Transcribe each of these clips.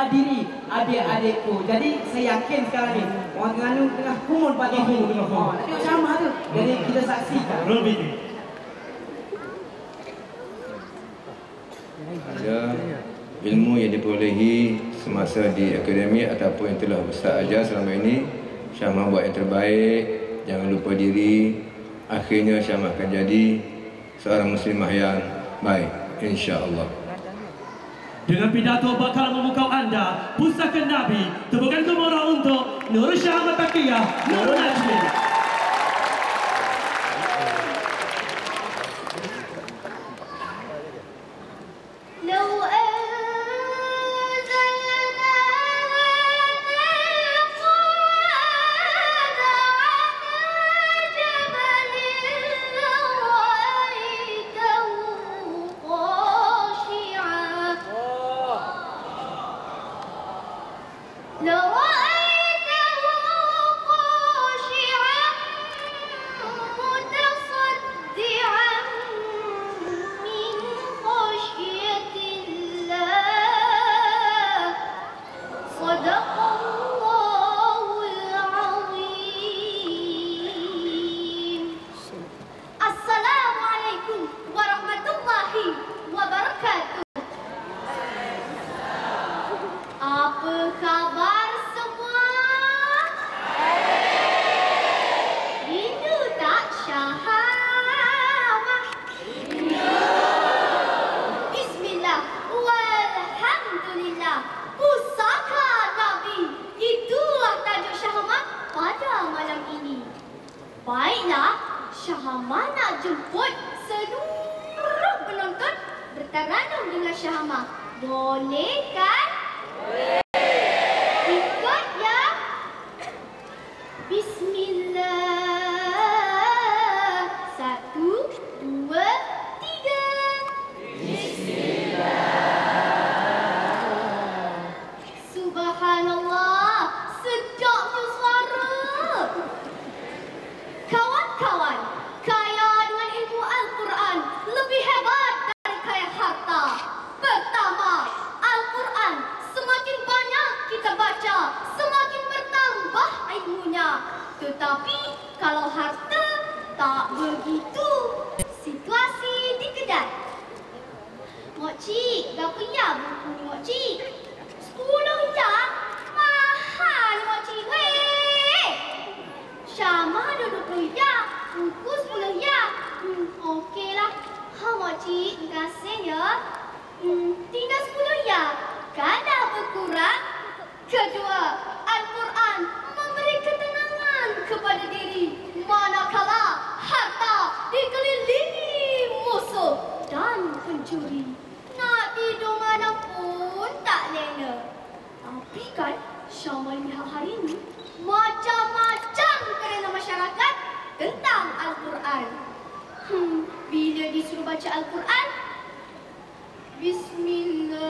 menghadiri adik-adikku. Jadi saya yakin sekarang ni orang Terengganu tengah kumun pagi ni. Oh, tengok ceramah tu. Jadi kita saksikan. Video. ada ilmu yang diperolehi semasa di akademi ataupun yang telah Ustaz ajar selama ini Syamah buat yang terbaik jangan lupa diri akhirnya Syamah akan jadi seorang muslimah yang baik insya-Allah Dengan pidato bakal memukau anda Pusaka Nabi. Tepukan gemuruh untuk Nur Syah Ahmad Taqiyah Nur Najmi bertaranum dengan Syahamah Boleh kan? Ikut Kedua, Al-Quran memberi ketenangan kepada diri. Manakala harta dikelilingi musuh dan pencuri. Nak tidur mana pun tak lena. Tapi kan Syamah lihat hari ini macam-macam kerana masyarakat tentang Al-Quran. Hmm, bila disuruh baca Al-Quran, Bismillah.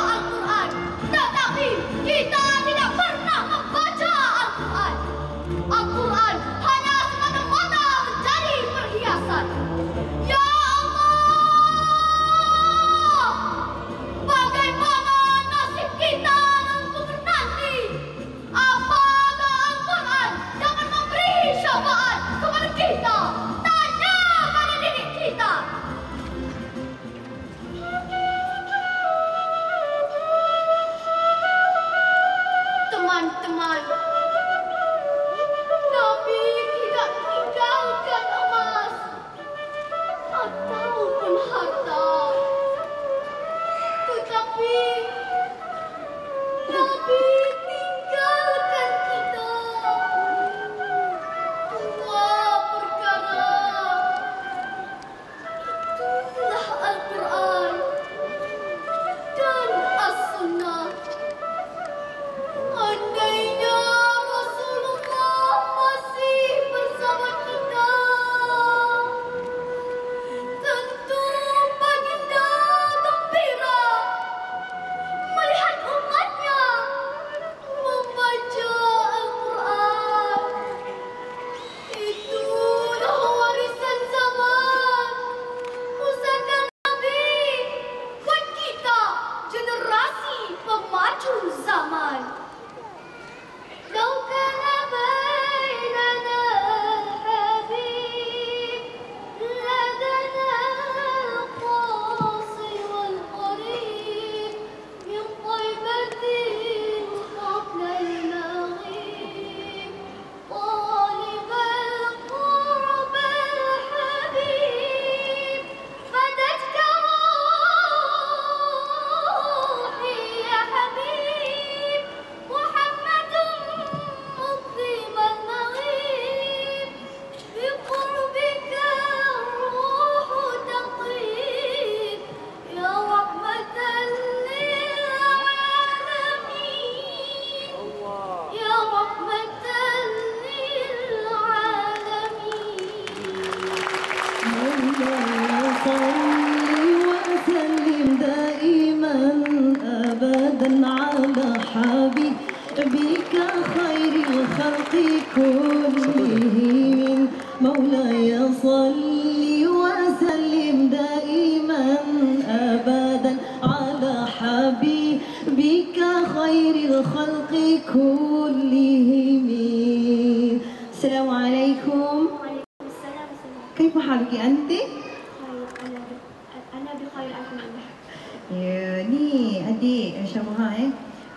Syamah eh.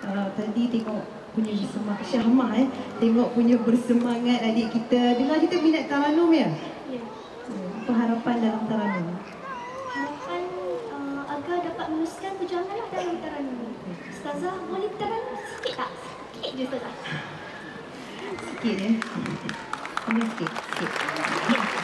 Uh, tadi tengok punya bersemangat Syamah eh. Tengok punya bersemangat adik kita. Dengar kita minat taranum ya? Ya. Hmm, Apa harapan dalam taranum? Harapan uh, agar dapat meneruskan perjalanan dalam taranum. Ustazah boleh taranum sikit tak? Sikit je Ustazah. Sikit ya. Ini sikit, sikit.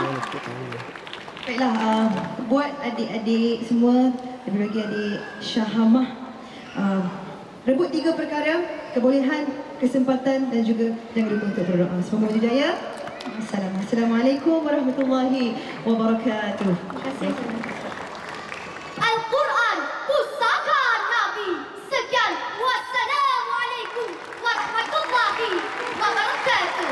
Baiklah, uh, buat adik-adik semua, lebih lagi adik Syahamah, uh, rebut tiga perkara, kebolehan, kesempatan dan juga jangan lupa untuk berdoa. Semoga berjaya. Assalamualaikum. Assalamualaikum warahmatullahi wabarakatuh. Terima kasih. Al-Quran Pusaka Nabi. Sekian. Wassalamualaikum warahmatullahi wabarakatuh.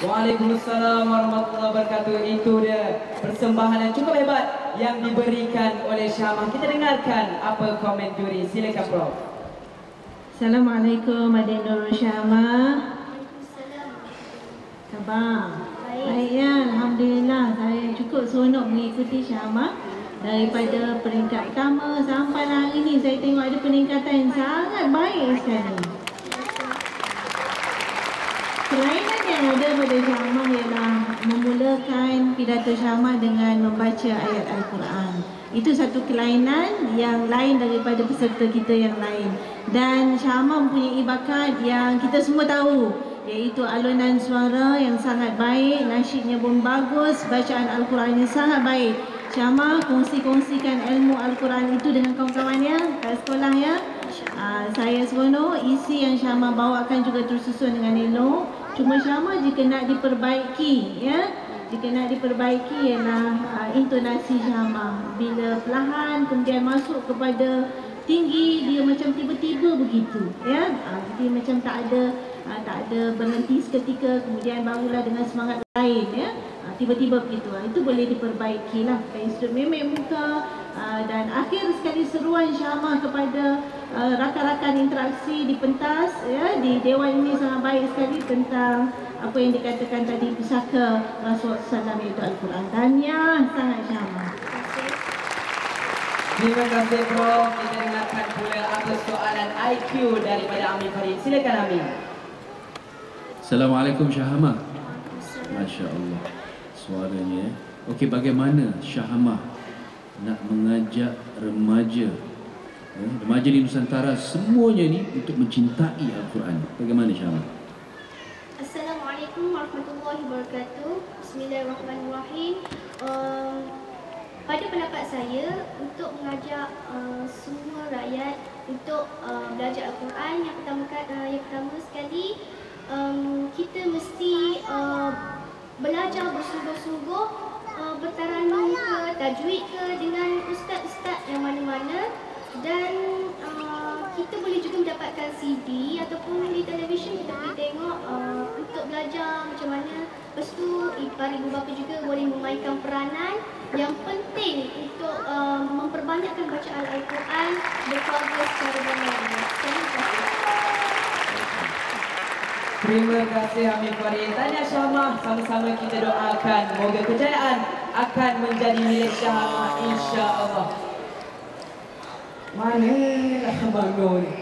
Waalaikumsalam warahmatullahi wabarakatuh. Itu dia persembahan yang cukup hebat yang diberikan oleh Syamah. Kita dengarkan apa komen juri. Silakan Prof. Assalamualaikum adik Nurul Syamah. Khabar? Baik. Baik ya, Alhamdulillah saya cukup seronok mengikuti Syamah daripada peringkat pertama sampai hari ini saya tengok ada peningkatan yang sangat baik sekali. Ada pada Syamah ialah memulakan pidato Syamah dengan membaca ayat Al-Quran. Itu satu kelainan yang lain daripada peserta kita yang lain. Dan Syamah mempunyai bakat yang kita semua tahu iaitu alunan suara yang sangat baik, nasyidnya pun bagus, bacaan Al-Quran yang sangat baik. Syamah kongsi-kongsikan ilmu Al-Quran itu dengan kawan-kawannya kat sekolah ya. Uh, saya seronok isi yang Syamah bawakan juga tersusun dengan elok. Cuma Syamah jika nak diperbaiki ya. Jika nak diperbaiki ialah uh, intonasi Syamah. Bila perlahan kemudian masuk kepada tinggi dia macam tiba-tiba begitu ya. Uh, jadi macam tak ada uh, tak ada berhenti seketika kemudian barulah dengan semangat lain ya. Uh, tiba-tiba begitu. Uh, itu boleh diperbaiki lah. Instrumen muka uh, dan akhir sekali seruan Syamah kepada uh, rakan-rakan interaksi di pentas ya di dewan ini sangat baik sekali tentang apa yang dikatakan tadi pusaka Rasulullah SAW iaitu Al-Quran. Tahniah sangat Syamah. Terima kasih Prof. Kita dengarkan pula apa soalan IQ daripada Amin Farid. Silakan Amin. Assalamualaikum Syahamah. Masya Allah. Suaranya. eh. Okey, bagaimana Syahamah nak mengajak remaja eh, remaja di Nusantara semuanya ni untuk mencintai Al-Quran. Bagaimana Syahamah? Assalamualaikum warahmatullahi wabarakatuh. Bismillahirrahmanirrahim. Um, pada pendapat saya untuk mengajak uh, semua rakyat untuk uh, belajar Al-Quran yang pertama uh, yang pertama sekali um, kita mesti uh, belajar bersungguh-sungguh uh, bertaranum ke tajwid ke dengan ustaz-ustaz yang mana-mana dan uh, kita boleh juga mendapatkan CD ataupun di televisyen kita boleh tengok uh, untuk belajar macam mana Lepas tu ipar ibu bapa juga boleh memainkan peranan yang penting untuk uh, memperbanyakkan bacaan Al-Quran berkeluarga secara benar. Terima kasih. Terima kasih Hamid Farid. Tanya Syamah, sama-sama kita doakan moga kejayaan akan menjadi milik Syamah insya-Allah. Mana lah Abang Nur ni?